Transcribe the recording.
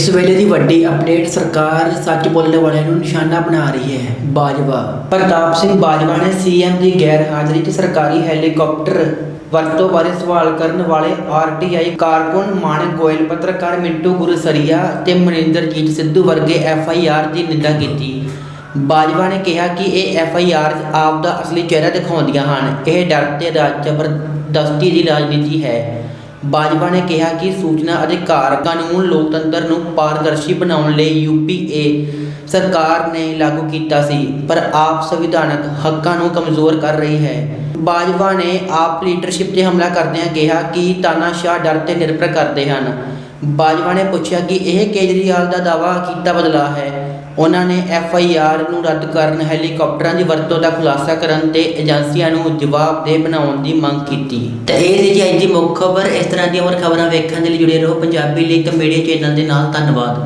ਇਸ ਵੇਲੇ ਦੀ ਵੱਡੀ ਅਪਡੇਟ ਸਰਕਾਰ ਸੱਚ ਬੋਲਣ ਵਾਲਿਆਂ ਨੂੰ ਨਿਸ਼ਾਨਾ ਬਣਾ ਰਹੀ ਹੈ, ਬਾਜਵਾ। ਪ੍ਰਤਾਪ ਸਿੰਘ ਬਾਜਵਾ ਨੇ ਸੀਐਮ ਦੀ ਗੈਰ ਹਾਜ਼ਰੀ 'ਚ ਸਰਕਾਰੀ ਹੈਲੀਕਾਪਟਰ ਵਰਤੋਂ ਬਾਰੇ ਸਵਾਲ ਕਰਨ ਵਾਲੇ ਆਰਟੀਆਈ ਕਾਰਕੁਨ ਮਾਨਕ ਗੋਇਲ, ਪੱਤਰਕਾਰ ਮਿੰਟੂ ਗੁਰਸਰੀਆ ਤੇ ਮਨਿੰਦਰਜੀਤ ਸਿੱਧੂ ਵਰਗੇ ਐਫਆਈਆਰ ਦੀ ਨਿੰਦਾ ਕੀਤੀ। ਬਾਜਵਾ ਨੇ ਕਿਹਾ ਕਿ ਇਹ ਐਫਆਈਆਰ ਆਪ ਦਾ ਅਸਲੀ ਚਿਹਰਾ ਦਿਖਾਉਂਦੀਆਂ ਹਨ। ਇਹ ਡਰ ਤੇ ਰਾਜ ਜ਼ਬਰਦਸਤੀ ਦੀ ਰਾਜਨੀਤੀ ਹੈ। ਬਾਜਵਾ ਨੇ ਕਿਹਾ ਕਿ ਸੂਚਨਾ ਅਧਿਕਾਰ ਕਾਨੂੰਨ ਲੋਕਤੰਤਰ ਨੂੰ ਪਾਰਦਰਸ਼ੀ ਬਣਾਉਣ ਲਈ ਯੂਪੀਏ ਸਰਕਾਰ ਨੇ ਲਾਗੂ ਕੀਤਾ ਸੀ, ਪਰ ਆਪ ਸੰਵਿਧਾਨਕ ਹੱਕਾਂ ਨੂੰ ਕਮਜ਼ੋਰ ਕਰ ਰਹੀ ਹੈ। ਬਾਜਵਾ ਨੇ ਆਪ ਲੀਡਰਸ਼ਿਪ ਤੇ ਹਮਲਾ ਕਰਦਿਆਂ ਕਿਹਾ ਕਿ ਤਾਨਾਸ਼ਾਹ ਡਰ ਤੇ ਨਿਰਭਰ ਕਰਦੇ ਹਨ। ਬਾਜਵਾ ਨੇ ਪੁੱਛਿਆ ਕਿ ਇਹ ਕੇਜਰੀਵਾਲ ਦਾ ਦਾਵਾ ਕੀਤਾ ਬਦਲਾ ਹੈ। ਉਹਨਾਂ ਨੇ ਐਫ ਆਈ ਆਰ ਨੂੰ ਰੱਦ ਕਰਨ ਹੈਲੀਕਾਪਟਰਾਂ ਦੀ ਵਰਤੋਂ ਦਾ ਖੁਲਾਸਾ ਕਰਨ ਤੇ ਏਜੰਸੀਆਂ ਨੂੰ ਜਵਾਬਦੇਹ ਬਣਾਉਣ ਦੀ ਮੰਗ ਕੀਤੀ। ਤੇ ਇਹ ਸੀ ਜੀ ਅੱਜ ਦੀ ਮੁੱਖ ਖਬਰ। ਇਸ ਤਰ੍ਹਾਂ ਦੀਆਂ ਹੋਰ ਖਬਰਾਂ ਵੇਖਣ ਦੇ ਲਈ ਜੁੜੇ ਰਹੋ। ਪੰਜਾਬੀ ਲਈ ਲੀਗ ਮੀਡੀਆ ਚੈਨਲ ਦੇ ਨਾਲ ਧੰਨਵਾਦ।